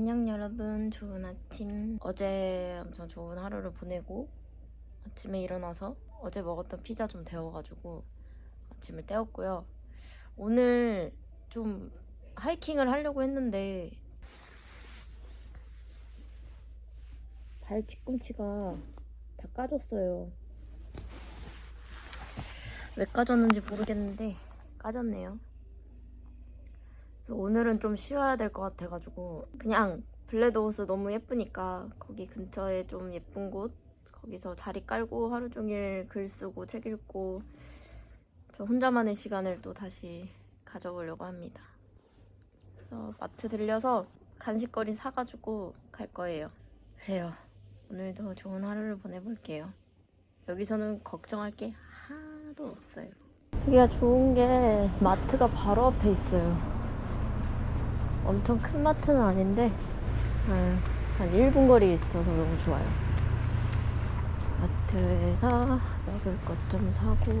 안녕 여러분. 좋은 아침. 어제 엄청 좋은 하루를 보내고 아침에 일어나서 어제 먹었던 피자 좀 데워가지고 아침을 때웠고요. 오늘 좀 하이킹을 하려고 했는데 발 뒤꿈치가 다 까졌어요. 왜 까졌는지 모르겠는데 까졌네요 오늘은 좀 쉬어야 될 것 같아가지고 그냥 블레드호스 너무 예쁘니까 거기 근처에 좀 예쁜 곳 거기서 자리 깔고 하루 종일 글 쓰고 책 읽고 저 혼자만의 시간을 또 다시 가져보려고 합니다. 그래서 마트 들려서 간식거리 사가지고 갈 거예요. 그래요. 오늘도 좋은 하루를 보내볼게요. 여기서는 걱정할 게 하나도 없어요. 여기가 좋은 게 마트가 바로 앞에 있어요. 엄청 큰 마트는 아닌데 아, 한 1분 거리에 있어서 너무 좋아요. 마트에서 먹을 것 좀 사고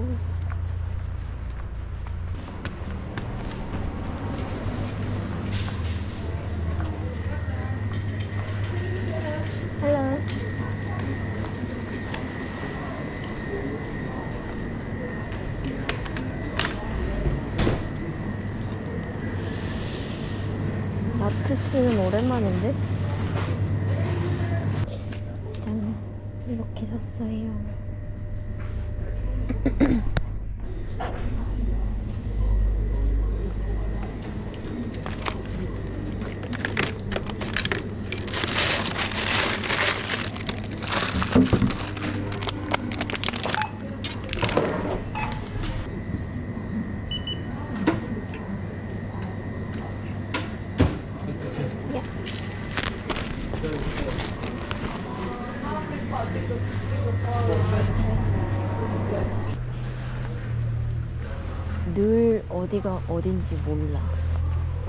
헬로 마트 씨는 오랜만인데? 짠 이렇게 샀어요 늘 어디가 어딘지 몰라.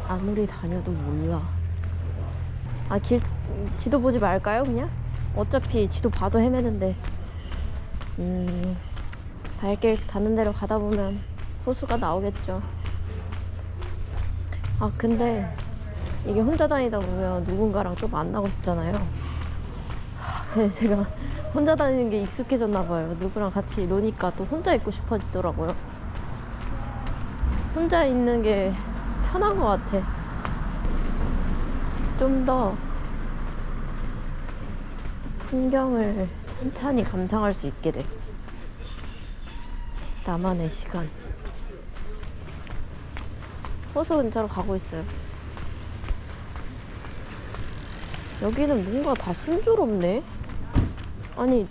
아무리 다녀도 몰라. 아 길 지도 보지 말까요 그냥? 어차피 지도 봐도 헤매는데. 음 발길 닿는 대로 가다 보면 호수가 나오겠죠. 아 근데 이게 혼자 다니다 보면 누군가랑 또 만나고 싶잖아요. 제가 혼자 다니는 게 익숙해졌나 봐요. 누구랑 같이 노니까 또 혼자 있고 싶어지더라고요 혼자 있는 게 편한 것 같아. 좀 더 풍경을 천천히 감상할 수 있게 돼. 나만의 시간. 호수 근처로 가고 있어요. 여기는 뭔가 다 순조롭네? 아니,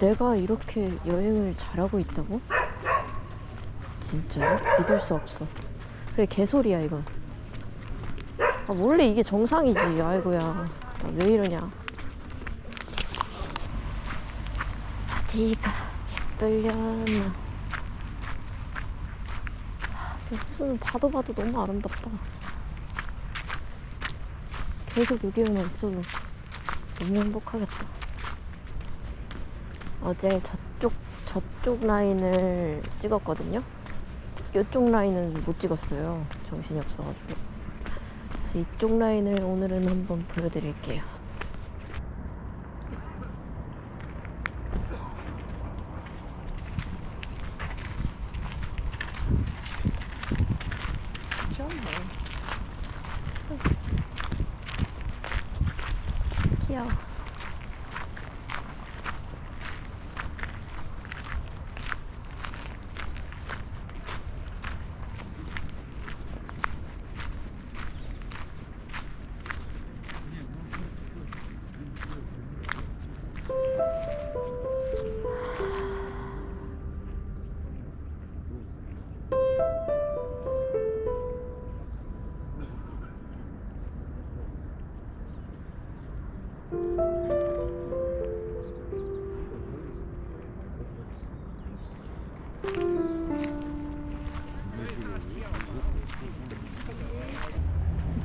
내가 이렇게 여행을 잘하고 있다고? 진짜요? 믿을 수 없어. 그래 개소리야 이건. 아 원래 이게 정상이지. 아이고야. 나 왜 이러냐. 어디가 예쁠려나. 아, 저 호수는 봐도 봐도 너무 아름답다. 계속 여기에만 있어도 너무 행복하겠다. 어제 저쪽 저쪽 라인을 찍었거든요. 이쪽 라인은 못 찍었어요. 정신이 없어가지고. 그래서 이쪽 라인을 오늘은 한번 보여드릴게요. 귀여워.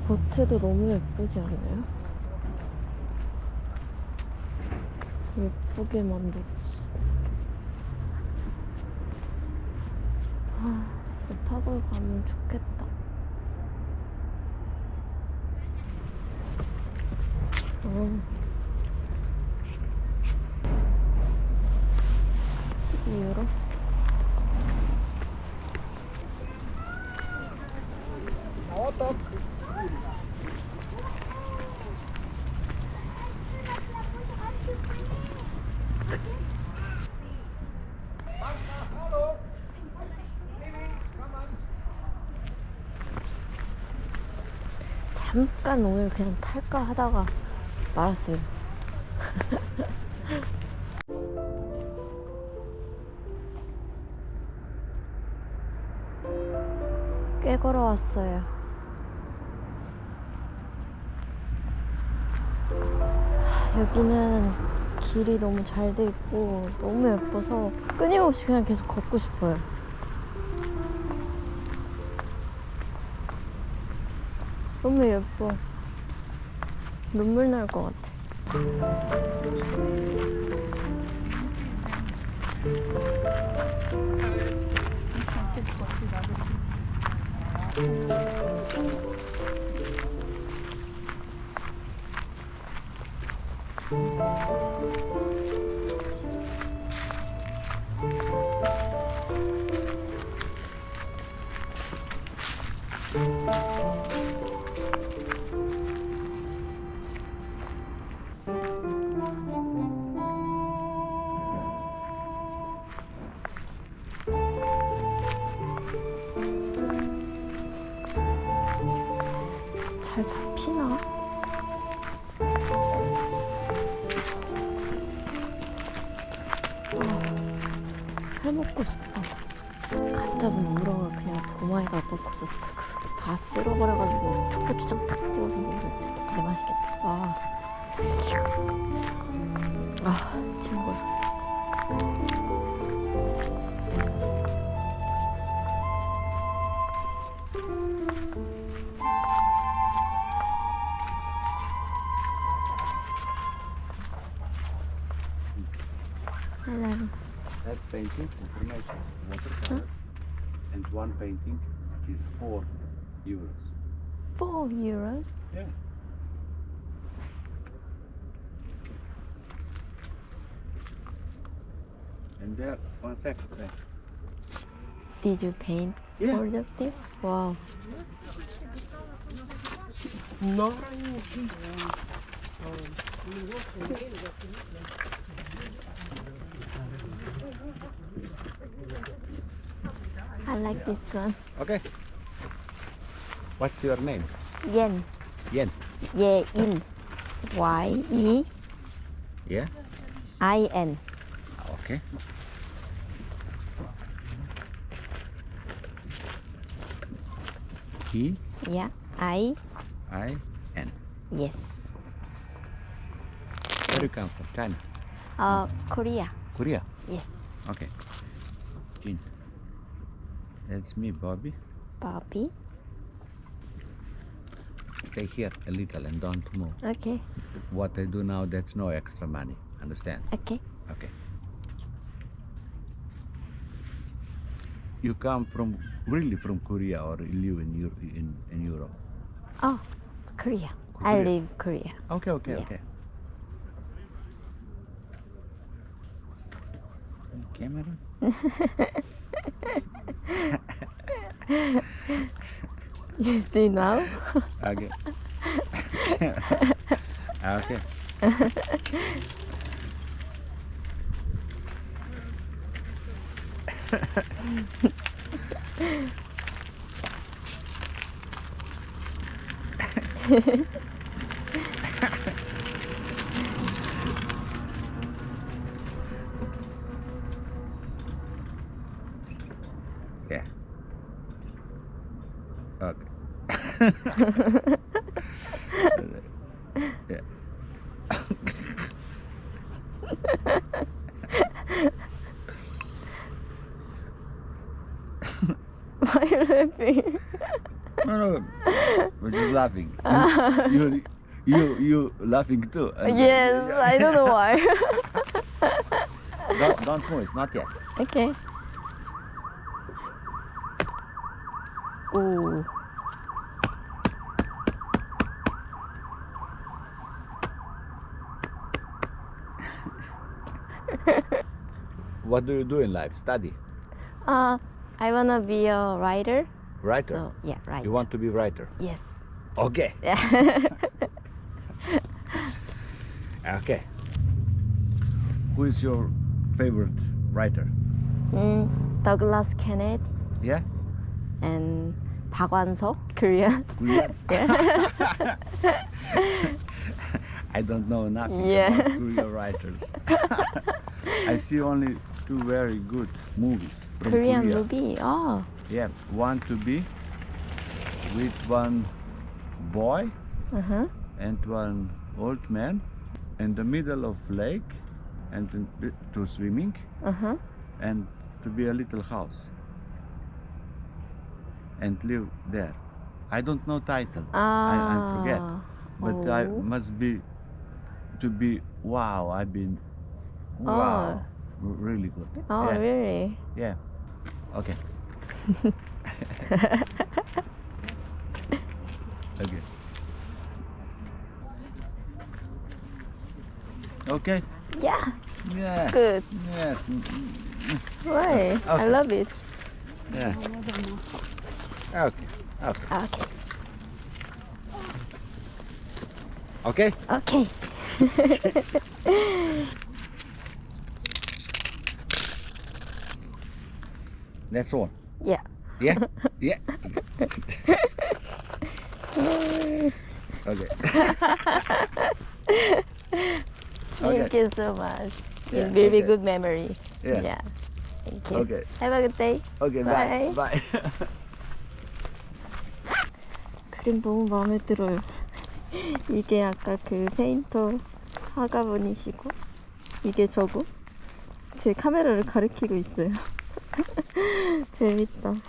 보트도 너무 예쁘지 않아요? 예쁘게 만들었어. 아, 그 타고 가면 좋겠다. 오. 12유로? 잠깐 오늘 그냥 탈까 하다가 말았어요. 꽤 걸어왔어요. 하, 여기는 길이 너무 잘 돼 있고 너무 예뻐서 끊임없이 그냥 계속 걷고 싶어요. 너무 예뻐. 눈물 날 것 같아. 잘 해먹고 싶다. 갓 잡은 우럭을 그냥 도마에다 넣고서 쓱쓱 다 쓸어버려가지고 초고추장 탁 찍어서 먹으면 진짜 개 맛있겠다. 아, 아 친구야. Hello. That's painting information, watercolors. And one painting is four euros. Four euros. Yeah. And there, one second. there. Did you paint Yeah. all of this? Wow. No. I like this one. Okay. What's your name? Yen. Yen. Ye in. Y E Yeah. I N. Okay. E Yeah. I. I N. Yes. Where do you come from? China. Uh, Korea. Korea. Yes. Okay. Jin. That's me, Bobby. Bobby. Stay here a little and don't move. Okay. What I do now, that's no extra money. Understand? Okay. Okay. You come from really from Korea or you live in in, in Europe? Oh, Korea. I live Korea. Okay, okay, Yeah. okay. Camera? You see now? Okay. Ah, okay. yeah. Yeah. Why are you laughing? No, no, we're just laughing. You, you, you, you laughing too. Yes, I don't know why. Don't, don't move. It's not yet. okay. Ooh. What do you do in life? Study. Uh, I wanna be a writer. Writer. So yeah, right. You want to be writer? Yes. Okay. Yeah. Okay. Who is your favorite writer? mm, Douglas Kenneth Yeah? and 박완서, Korean. Korean? Yeah. I don't know nothing Yeah. about Korean writers. I see only two very good movies. from Korean Korea. movie. Oh. Yeah, one to be with one boy Uh huh. and one old man in the middle of lake and to, swimming Uh huh. and to be a little house and live there. I don't know title. I, I forget. Ah. But I Oh. must be to be wow, I've been Oh. wow. R- Really good. Oh, yeah. really? Yeah. Okay. okay. Okay. Yeah. Yeah. Good. Yes. Why? I love it. Yeah. Okay. Okay. Okay. Okay. Okay. That's all. Yeah. Yeah. Yeah. Okay. okay. Thank you so much. Yeah, it will be okay. good memory. Yeah. Thank you. Okay. Have a good day. Okay. Bye. Bye. Bye. 그림 너무 마음에 들어요. 이게 아까 그 페인터 화가분이시고 이게 저고 제 카메라를 가리키고 있어요. 재밌다.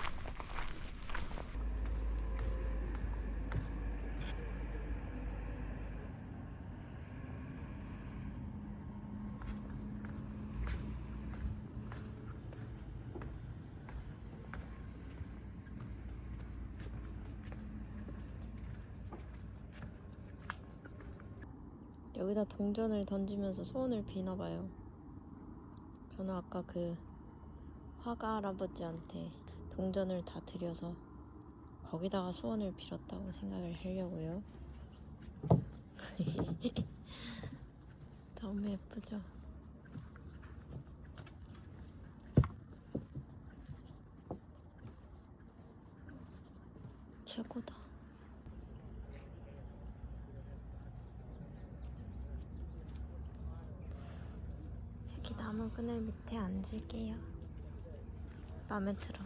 여기다 동전을 던지면서 소원을 비나 봐요. 저는 아까 그 화가 할아버지한테 동전을 다 드려서 거기다가 소원을 빌었다고 생각을 하려고요. 너무 예쁘죠? 최고다. 여기 나무 그늘 밑에 앉을게요. 마음에 들어.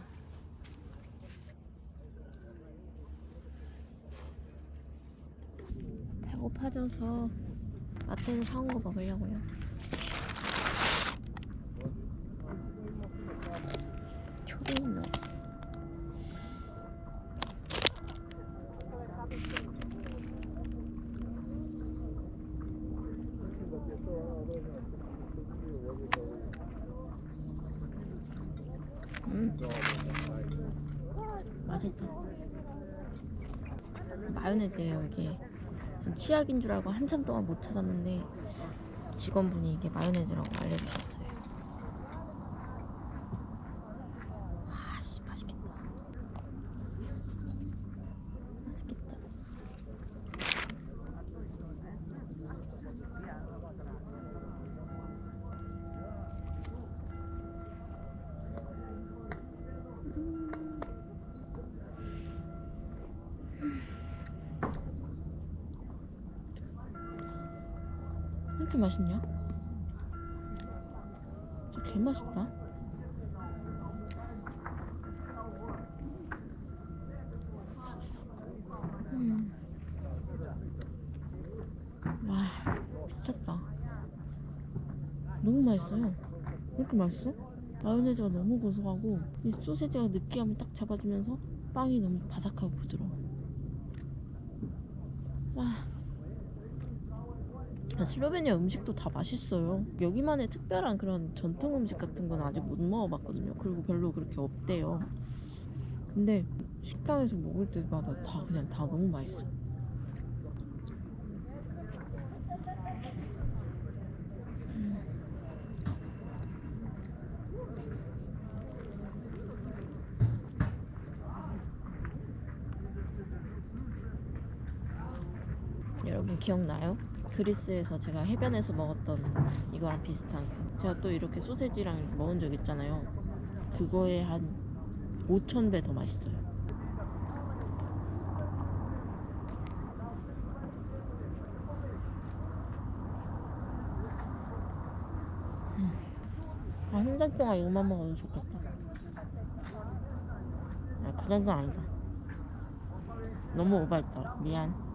배고파져서 마트에서 사온 거 먹으려고요. 초리노. 음. 맛있어. 마요네즈예요 이게. 전 치약인 줄 알고 한참 동안 못 찾았는데 직원분이 이게 마요네즈라고 알려주셨어요. 이렇게 맛있냐? 진짜 개 맛있다. 음. 와, 미쳤다. 너무 맛있어요. 왜 이렇게 맛있어? 마요네즈가 너무 고소하고 이 소세지가 느끼함을 딱 잡아주면서 빵이 너무 바삭하고 부드러워. 와. 아, 슬로베니아 음식도 다 맛있어요. 여기만의 특별한 그런 전통 음식 같은 건 아직 못 먹어봤거든요. 그리고 별로 그렇게 없대요. 근데 식당에서 먹을 때마다 다 그냥 다 너무 맛있어. 음. 여러분 기억나요? 그리스에서 제가 해변에서 먹었던 이거랑 비슷한 그 제가 또 이렇게 소세지랑 먹은 적 있잖아요. 그거에 한 5천 배더 맛있어요. 음. 아, 한 달 동안 이것만 먹어도 좋겠다. 아, 그 정도 아니다. 너무 오버했다. 미안.